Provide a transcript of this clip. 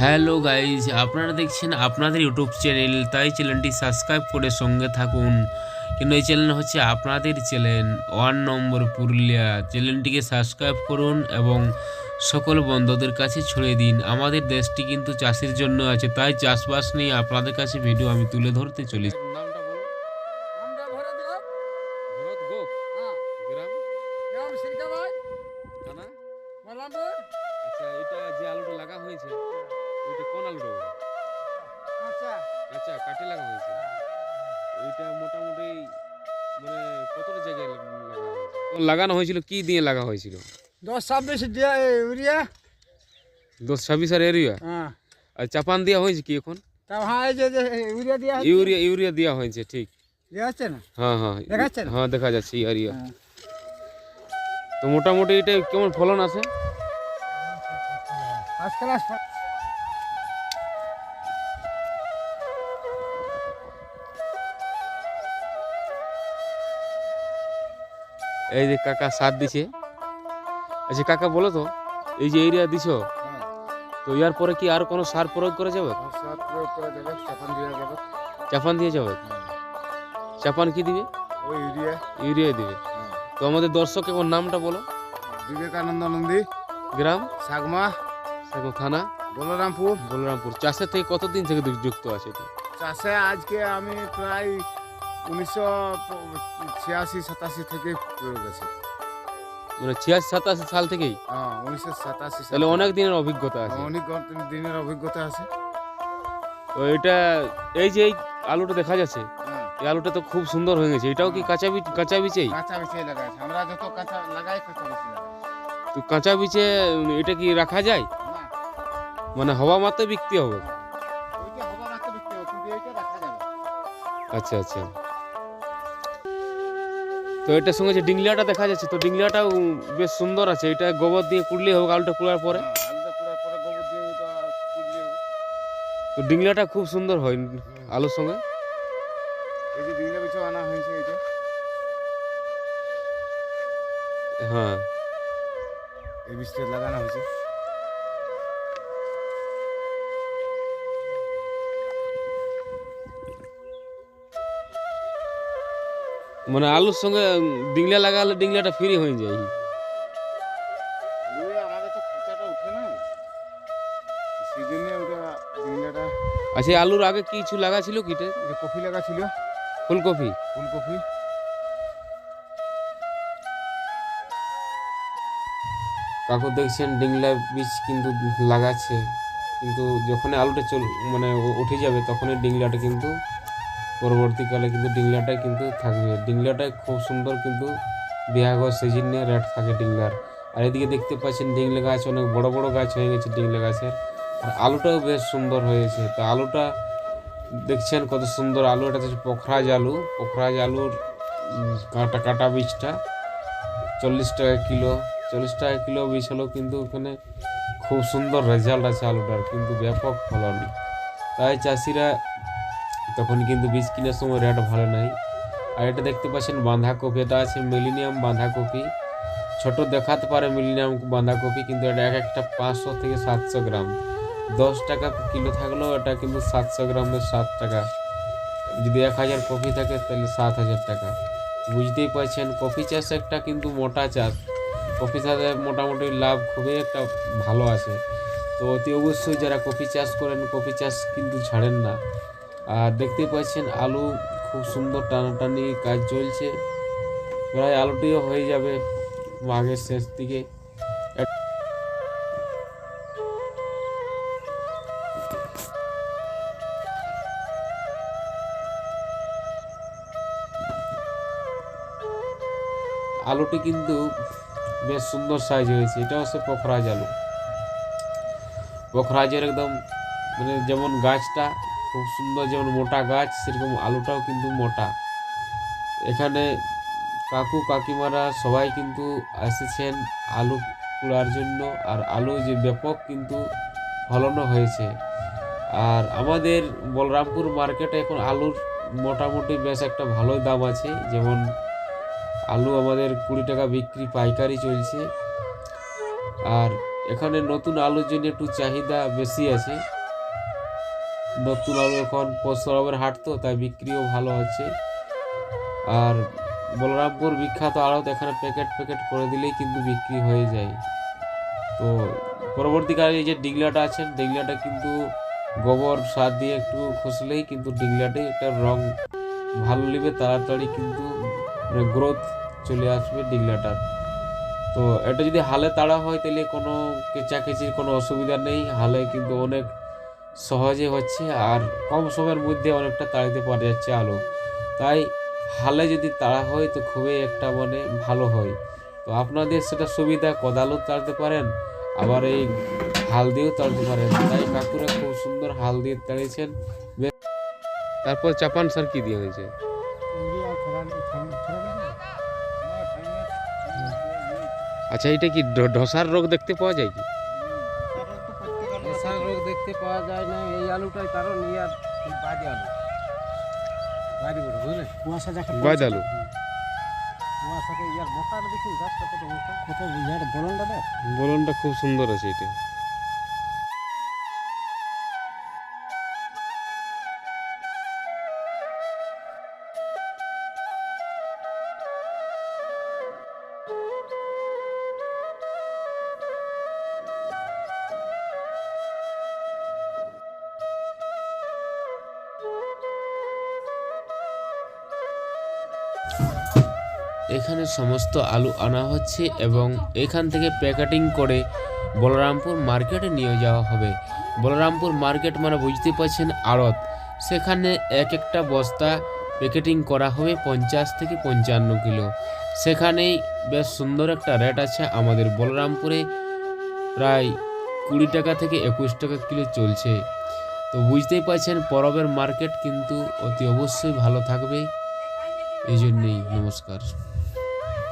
Hello guys আপনারা দেখছেন আপনাদের ইউটিউব চ্যানেল তাই চ্যানেলটি সাবস্ক্রাইব করে সঙ্গে থাকুন। কিন্তু এই চ্যানেল হচ্ছে আপনাদের চ্যানেল ওয়ান নম্বর পুরুলিয়া। চ্যানেলটিকে সাবস্ক্রাইব করুন এবং সকল বন্ধুদের কাছে ছড়িয়ে দিন। আমাদের দেশটি কিন্তু চাষের জন্য আছে তাই চাষবাস নিয়ে আপনাদের কাছে ভিডিও আমি তুলে ধরতে চলেছি। গোপ। হ্যাঁ। আচ্ছা এটা যে আলুটা লাগা হয়েছে। ওইটা কোন আলুটা বলো আচ্ছা। আচ্ছা কাটে লাগা হয়েছে। এইটা মোটামুটি মানে কতটা জায়গায় লাগা হয়েছে? লাগানো হয়েছিল কি দিয়ে লাগা হয়েছিল? দশ ছাব্বিশ দিয়ে ইউরিয়া। দশ ছাব্বিশ আর এরিয়া হ্যাঁ। আর চাপান দেওয়া হয়েছে কি এখন? হ্যাঁ এই যে ইউরিয়া দেওয়া ইউরিয়া ইউরিয়া দেওয়া হয়েছে ঠিক। দেওয়া না? হ্যাঁ হ্যাঁ দেখাচ্ছে না? হ্যাঁ দেখা যাচ্ছে ইউরিয়া। হ্যাঁ। তো মোটামুটি এটা কেমন ফলন আছে? ফার্স্ট ক্লাস এই যে কাকা সার দিছে। আচ্ছা কাকা বলো তো এই যে এরিয়া দিছ তো ইয়ার পরে কি আর কোনো সার প্রয়োগ করা যাবে? সার প্রয়োগ করা যাবে চাপান দেওয়া যাবে। চাপান দিয়ে যাবে? চাপান কি দিবে? ওই ইউরিয়া। ইউরিয়া দিবে। তো আমাদের দর্শক এখন নামটা বলো। বিবেকানন্দ নন্দী। গ্রাম? সাগমা। সেরকম থানা? বলরামপুর। বলরামপুর। চাষের থেকে কতদিন থেকে যুক্ত আছে চাষে আজকে আমি প্রায় উনিশশো ছিয়াশি সাতাশি থেকে মানে ছিয়াশি সাতাশি সাল থেকেই? হ্যাঁ উনিশশো সাতাশি তাহলে অনেক দিনের অভিজ্ঞতা আছে। অনেক দিনের অভিজ্ঞতা আছে। তো এটা এই যে এই আলুটা দেখা যাচ্ছে হ্যাঁ। এই আলুটা তো খুব সুন্দর হয়ে গেছে। এটাও কি কাঁচা বীজ কাঁচা বীজেই? কাঁচা লাগাই আমরা যত কাঁচা লাগাই কাঁচা লাগাই তো কাঁচা বীজে এটা কি রাখা যায়? মানে হওয়া মাত্র বিক্রি হবে? যাবে আচ্ছা আচ্ছা। তো এটার সঙ্গে যে ডিংলিয়াটা দেখা যাচ্ছে তো ডিংলিয়াটাও বেশ সুন্দর আছে। এটা গোবর দিয়ে কুড়লে হোক আলুটা কুড়ার পরে। হ্যাঁ, তো ডিংলিয়াটা খুব সুন্দর হয় আলুর সঙ্গে। হ্যাঁ। এই বীজটা লাগানো হয়েছে। মানে আলুর সঙ্গে ডিংলা লাগালে ডিংলাটা ফ্রি হয়ে যায়। আচ্ছা আলুর আগে কিছু লাগা ছিল কিটে কফি লাগা ছিল। ফুলকপি? ফুলকপি। কাকু দেখছেন ডিংলা বীজ কিন্তু লাগাচ্ছে। কিন্তু যখন আলুটা চল মানে উঠে যাবে তখনই ডিংলাটা কিন্তু পরবর্তীকালে কিন্তু ডিংলাটাই কিন্তু থাকবে। ডিংলাটাই খুব সুন্দর কিন্তু বিহাগ সিজনে রেট থাকে ডিংলার। আর এদিকে দেখতে পাচ্ছেন ডিংলা গাছ অনেক বড় বড় গাছ হয়ে গেছে ডিংলা গাছের। আর আলুটাও বেশ সুন্দর হয়েছে। তো আলুটা দেখছেন কত সুন্দর আলু। এটা হচ্ছে পোখরাজ আলু। পোখরাজ আলুর কাটা কাটা বীজটা চল্লিশ টাকা কিলো। চল্লিশ টাকা কিলো বীজ হলেও কিন্তু ওখানে খুব সুন্দর রেজাল্ট আছে আলুটার। কিন্তু ব্যাপক ফলন। তাই চাষিরা তখন কিন্তু বীজ কেনার সময় রেট ভালো নাই। আর এটা দেখতে পাচ্ছেন বাঁধাকপি, এটা আছে মিলিনিয়াম বাঁধাকপি। ছোট দেখাতে পারে মিলিনিয়াম বাঁধাকপি, কিন্তু এটা এক একটা পাঁচশো থেকে সাতশো গ্রাম। দশ টাকা কিলো থাকলেও এটা কিন্তু সাতশো গ্রামের সাত টাকা। যদি এক হাজার কপি থাকে, তাহলে সাত হাজার টাকা। বুঝতেই পারছেন কফি চাষ একটা কিন্তু মোটা চাষ। কফি চাষে মোটামুটি লাভ খুবই একটা ভালো আছে। তো অতি অবশ্যই যারা কফি চাষ করেন কফি চাষ কিন্তু ছাড়েন না। আর দেখতে পাচ্ছেন আলু খুব সুন্দর টানাটানি কাজ চলছে। প্রায় আলুটিও হয়ে যাবে মাঘের শেষ দিকে। আলুটি কিন্তু বেশ সুন্দর সাইজ হয়েছে। এটা হচ্ছে পোখরাজ আলু। পোখরাজের একদম মানে যেমন গাছটা খুব সুন্দর যেমন মোটা গাছ, সেরকম আলুটাও কিন্তু মোটা। এখানে কাকু কাকিমারা সবাই কিন্তু এসেছেন আলু তোলার জন্য, আর আলু যে ব্যাপক কিন্তু ফলনও হয়েছে। আর আমাদের বলরামপুর মার্কেটে এখন আলুর মোটামুটি বেশ একটা ভালোই দাম আছে। যেমন আলু আমাদের কুড়ি টাকা বিক্রি, পাইকারি চলছে। আর এখানে নতুন আলুর জন্য একটু চাহিদা বেশি আছে। নতুন আলু এখন পরশুরামের হাট তো, তাই বিক্রিও ভালো আছে। আর বলরামপুর বিখ্যাত আড়ত, এখানে প্যাকেট প্যাকেট করে দিলেই কিন্তু বিক্রি হয়ে যায়। তো পরবর্তীকালে এই যে ডিগলাটা আছেন, ডিগলাটা কিন্তু গোবর সার দিয়ে একটু খসলেই কিন্তু ডিগলাটে একটা রং ভালো নেবে, তাড়াতাড়ি কিন্তু গ্রোথ চলে আসবে ডিগলাটার। তো এটা যদি হালে তাড়া হয়, তাহলে কোনো কেচাকেচির কোনো অসুবিধা নেই। হালে কিন্তু অনেক সহজে হচ্ছে আর কম সময়ের মধ্যে অনেকটা তাড়াতে পারা যাচ্ছে আলো। তাই হালে যদি তাড়া হয় তো খুবই একটা মানে ভালো হয়। তো আপনাদের সেটা সুবিধা কোদালও তাড়তে পারেন, আবার এই হাল দিয়েও তাড়তে পারেন। তাই কাকুরা খুব সুন্দর হাল দিয়ে তাড়িয়েছেন। তারপর চাপান সার কি দিয়ে হয়েছে? আচ্ছা এটা কি ঢ- ধসার রোগ দেখতে পাওয়া যায় কি? দেখতে পাওয়া যায় না এই আলুটাই কারণ ইয়ার বাজে আলু। বাড়ি বড় বুঝলে? কুয়াশা যাকে বাদ আলু। কুয়াশাকে ইয়ার মোটা দেখি গাছটা কত মোটা? কত ইয়ার বলনটা দেখ। বলনটা খুব সুন্দর আছে এটা। এখানে সমস্ত আলু আনা হচ্ছে এবং এখান থেকে প্যাকেটিং করে বলরামপুর মার্কেটে নিয়ে যাওয়া হবে। বলরামপুর মার্কেট মানে বুঝতে পারছেন আড়ত। সেখানে এক একটা বস্তা প্যাকেটিং করা হবে পঞ্চাশ থেকে পঞ্চান্ন কিলো। সেখানেই বেশ সুন্দর একটা রেট আছে আমাদের বলরামপুরে। প্রায় কুড়ি টাকা থেকে একুশ টাকা কিলো চলছে। তো বুঝতেই পারছেন পরবের মার্কেট কিন্তু অতি অবশ্যই ভালো থাকবে। এই জন্যেই নমস্কার।